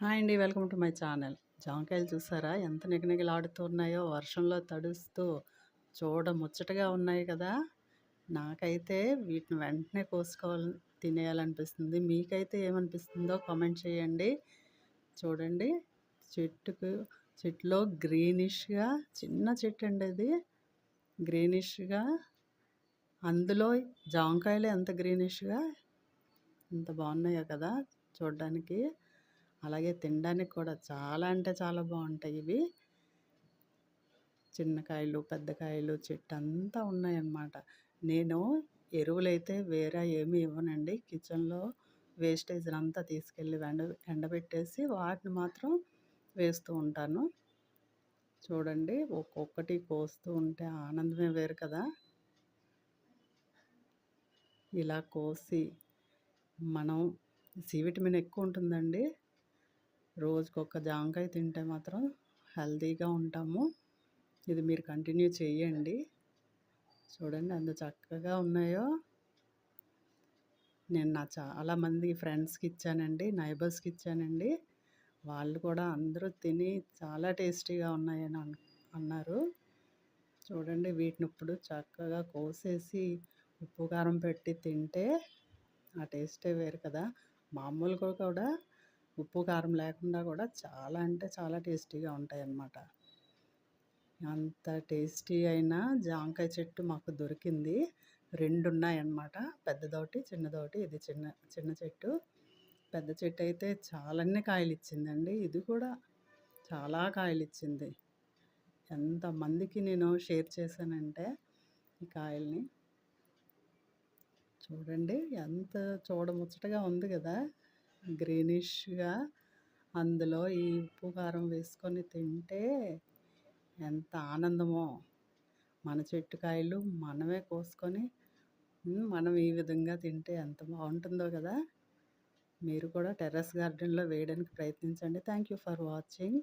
Hi అండి. Welcome to my channel. జామకాయలు చూసారా? ఎంత నిగనిగలాడుతున్నాయో వర్షంలో తడుస్తూ చూడ ముచ్చటగా ఉన్నాయి కదా. నాకైతే వీటిని వెంటనే కోసుకోవాలి తినేయాలనిపిస్తుంది. మీకైతే ఏమనిపిస్తుందో కామెంట్ చేయండి. చూడండి. చెట్టుకు చెట్టులో గ్రీనిష్గా చిన్న చెట్టు అండి అది. గ్రీనిష్గా. అందులో జామకాయలు ఎంత గ్రీనిష్గా. ఎంత బాగున్నాయో కదా చూడడానికి. అలాగే తినడానికి కూడా చాలా అంటే చాలా బాగుంటాయి ఇవి. చిన్న కాయలు పెద్ద కాయలు చెట్టు అంతా ఉన్నాయన్నమాట. నేను ఎరువులైతే వేరే ఏమీ ఇవ్వనండి. కిచెన్లో వేస్టేజ్ అంతా తీసుకెళ్ళి ఎండ ఎండబెట్టేసి వాటిని మాత్రం వేస్తూ ఉంటాను. చూడండి ఒక్కొక్కటి కోస్తూ ఉంటే ఆనందమే వేరు కదా. ఇలా కోసి మనం సి విటమిన్ ఎక్కువ ఉంటుందండి. రోజుకొక జామకాయ తింటే మాత్రం హెల్తీగా ఉంటాము. ఇది మీరు కంటిన్యూ చేయండి చూడండి అంత చక్కగా ఉన్నాయో. నేను నా చాలామంది ఫ్రెండ్స్కి ఇచ్చానండి నైబర్స్కి ఇచ్చానండి. వాళ్ళు కూడా అందరూ తిని చాలా టేస్టీగా ఉన్నాయని అన్నారు. చూడండి వీటిని ఇప్పుడు చక్కగా కోసేసి ఉప్పు కారం పెట్టి తింటే ఆ టేస్టే వేరు కదా. మామూలుగా కూడా ఉప్పు కారం లేకుండా కూడా చాలా అంటే చాలా టేస్టీగా ఉంటాయి అన్నమాట అంత టేస్టీ అయిన జామకాయ చెట్టు మాకు దొరికింది. రెండు ఉన్నాయన్నమాట పెద్దదోటి చిన్నదోటి ఇది చిన్న చిన్న చెట్టు. పెద్ద చెట్టు అయితే చాలానే కాయలు ఇచ్చిందండి ఇది కూడా చాలా కాయలు ఇచ్చింది ఎంతమందికి నేను షేర్ చేశానంటే ఈ కాయల్ని. చూడండి ఎంత చూడముచ్చటగా ఉంది కదా. గ్రీనిష్గా అందులో ఈ ఉప్పు కారం వేసుకొని తింటే ఎంత ఆనందమో. మన చెట్టు కాయలు మనమే కోసుకొని మనం ఈ విధంగా తింటే ఎంత బాగుంటుందో కదా! మీరు కూడా టెర్రస్ గార్డెన్లో వేయడానికి ప్రయత్నించండి. Thank you for watching.